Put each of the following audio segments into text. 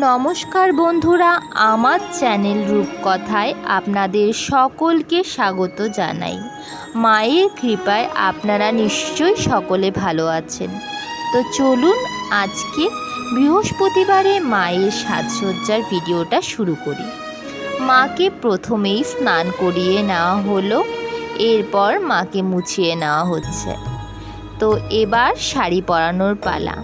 নমস্কার বন্ধুরা, আমার চ্যানেল রূপকথায় আপনাদের সকলকে স্বাগত জানাই। মায়ের কৃপায় আপনারা নিশ্চয়ই সকলে ভালো আছেন। তো চলুন আজকে বৃহস্পতিবারে মায়ের সাজসজ্জার ভিডিওটা শুরু করি। মাকে প্রথমেই স্নান করিয়ে নেওয়া হলো, এরপর মাকে মুছিয়ে নেওয়া হচ্ছে। তো এবার শাড়ি পরানোর পালা।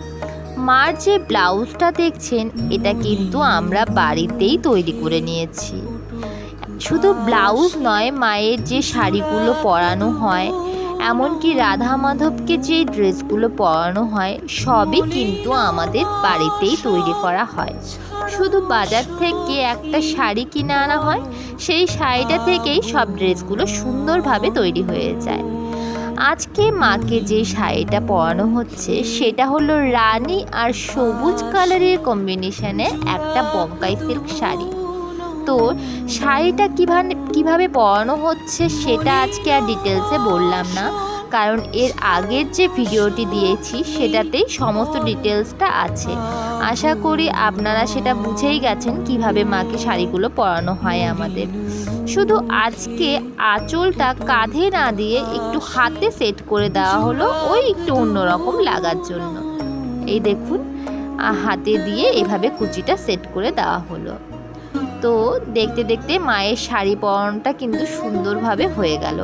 মার যে ব্লাউজটা দেখছেন, এটা কিন্তু আমরা বাড়িতেই তৈরি করে নিয়েছি। শুধু ব্লাউজ নয়, মায়ের যে শাড়িগুলো পরানো হয়, এমনকি রাধা মাধবকে যে ড্রেসগুলো পরানো হয়, সবই কিন্তু আমাদের বাড়িতেই তৈরি করা হয়। শুধু বাজার থেকে একটা শাড়ি কিনে আনা হয়, সেই শাড়িটা থেকেই সব ড্রেসগুলো সুন্দরভাবে তৈরি হয়ে যায়। আজকে মাকে যে শাড়িটা পরানো হচ্ছে সেটা হলো রানী আর সবুজ কালারের কম্বিনেশনে একটা বঙ্কাই সিল্ক শাড়ি। তো শাড়িটা কীভাবে কীভাবে পরানো হচ্ছে সেটা আজকে আর ডিটেলসে বললাম না। কারণ এর আগের যে ভিডিওটি দিয়েছি সেটাতেই সমস্ত ডিটেলসটা আছে। আশা করি আপনারা সেটা বুঝেই গেছেন কীভাবে মাকে শাড়িগুলো পরানো হয় আমাদের। শুধু আজকে আঁচলটা কাঁধে না দিয়ে একটু হাতে সেট করে দেওয়া হলো, ওই একটু অন্যরকম লাগার জন্য। এই দেখুন হাতে দিয়ে এভাবে কুচিটা সেট করে দেওয়া হলো। তো দেখতে দেখতে মায়ের শাড়ি পরানোটা কিন্তু সুন্দরভাবে হয়ে গেল।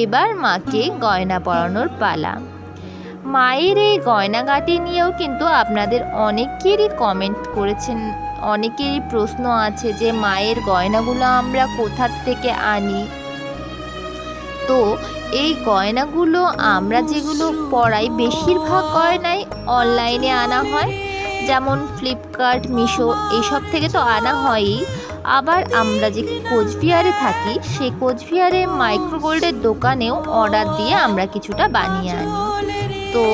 এবার মাকে গয়না পরানোর পালা। মায়ের এই গয়নাগাটি নিয়েও কিন্তু আপনাদের অনেকেরই কমেন্ট করেছেন, অনেকেরই প্রশ্ন আছে যে মায়ের গয়নাগুলো আমরা কোথার থেকে আনি? তো এই গয়নাগুলো আমরা যেগুলো পরাই বেশিরভাগ গয়নাই অনলাইনে আনা হয়। যেমন ফ্লিপকার্ট, মিশো এইসব থেকে তো আনা হয়ই। আবার আমরা যে কোচবিহারে থাকি সেই কোচবিহারে মাইক্রো গোল্ডের দোকানেও অর্ডার দিয়ে আমরা কিছুটা বানিয়ে আনি। তো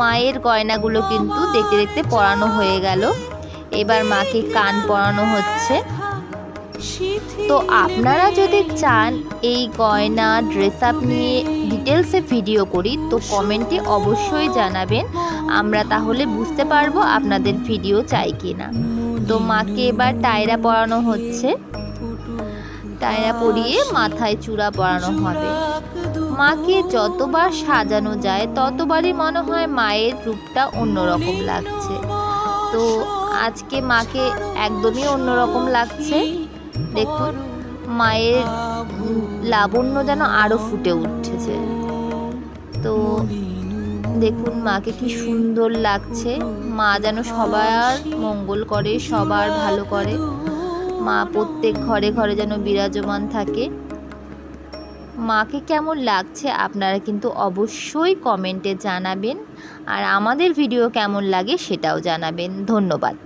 মায়ের গয়নাগুলো কিন্তু দেখতে দেখতে পরানো হয়ে গেল। এবার মাকে কান পরানো হচ্ছে। তো আপনারা যদি চান এই গয়না ড্রেস আপ নিয়ে ডিটেলসে ভিডিও করি, তো কমেন্টে অবশ্যই জানাবেন। আমরা তাহলে বুঝতে পারব আপনাদের ভিডিও চাই কি না তো মাকে এবার টায়রা পরানো হচ্ছে। টায়রা পরিয়ে মাথায় চূড়া পরানো হবে। মাকে যতবার সাজানো যায়, ততবারই মনে হয় মায়ের রূপটা অন্যরকম লাগছে। তো আজকে মাকে একদমই অন্যরকম লাগছে। দেখুন, মায়ের লাবণ্য যেন আরও ফুটে উঠেছে। তো দেখুন মাকে কি সুন্দর লাগছে। মা যেন সবার মঙ্গল করে, সবার ভালো করে। মা প্রত্যেক ঘরে ঘরে যেন বিরাজমান থাকে। মাকে কেমন লাগছে আপনারা কিন্তু অবশ্যই কমেন্টে জানাবেন। আর আমাদের ভিডিও কেমন লাগে সেটাও জানাবেন। ধন্যবাদ।